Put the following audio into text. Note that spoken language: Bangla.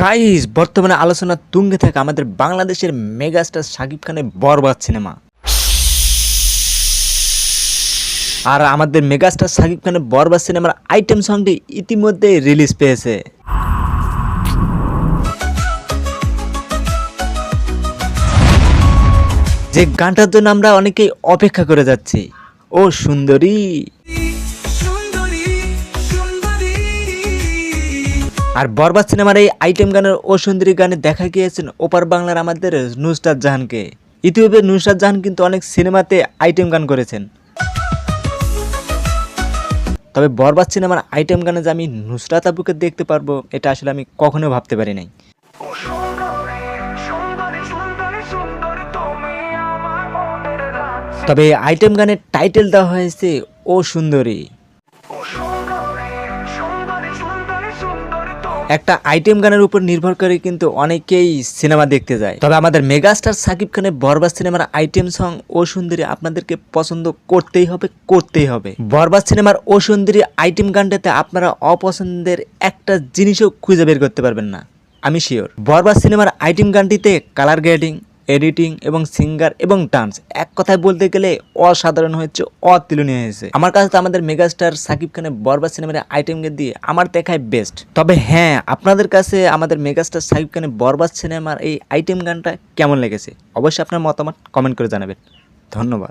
গাইস বর্তমানে আলোচনা তুঙ্গে থাকে আমাদের বাংলাদেশের মেগাস্টার শাকিব খানের বরবাদ সিনেমা। আর আমাদের মেগাস্টার শাকিব খানের বরবাদ সিনেমার আইটেম সংটি ইতিমধ্যে রিলিজ পেয়েছে। যে গানটার জন্য আমরা অনেকেই অপেক্ষা করে যাচ্ছি। ও সুন্দরী। আর বরবাদ সিনেমার এই আইটেম গানের ও সুন্দরী গানে দেখা গিয়েছেন ওপার বাংলার আমাদের নুসরাত জাহানকে। ইতিমধ্যে নুসরাত জাহান কিন্তু অনেক সিনেমাতে আইটেম গান করেছেন। তবে বরবাদ সিনেমার আইটেম গানে যে আমি নুসরাত আবুকে দেখতে পারব এটা আসলে আমি কখনো ভাবতে পারি নাই। তবে আইটেম গানের টাইটেল দেওয়া হয়েছে, ও সুন্দরী। একটা আইটেম গানের উপর নির্ভর করে কিন্তু অনেকেই সিনেমা দেখতে যায়। তবে আমাদের মেগাস্টার সাকিব খানের বরবাদ সিনেমার আইটেম সং ও সুন্দরী, আপনাদেরকে পছন্দ করতেই হবে করতেই হবে। বরবাদ সিনেমার ও সুন্দরী আইটেম গানটাতে আপনারা অপছন্দের একটা জিনিসও খুঁজে বের করতে পারবেন না। আমি শিওর বরবাদ সিনেমার আইটেম গানটিতে কালার গ্রেডিং এডিটিং এবং সিঙ্গার এবং ডান্স। এক কথায় বলতে গেলে অসাধারণ হয়েছে, অতুলনীয় হয়েছে। আমার কাছে তো আমাদের মেগাস্টার সাকিব খানের বরবাদ সিনেমার আইটেম গান দিয়ে আমার দেখায় বেস্ট তবে হ্যাঁ আপনাদের কাছে আমাদের মেগাস্টার সাকিব খানের বরবাদ সিনেমার এই আইটেম গানটা কেমন লেগেছে? অবশ্যই আপনার মতামত কমেন্ট করে জানাবেন। ধন্যবাদ।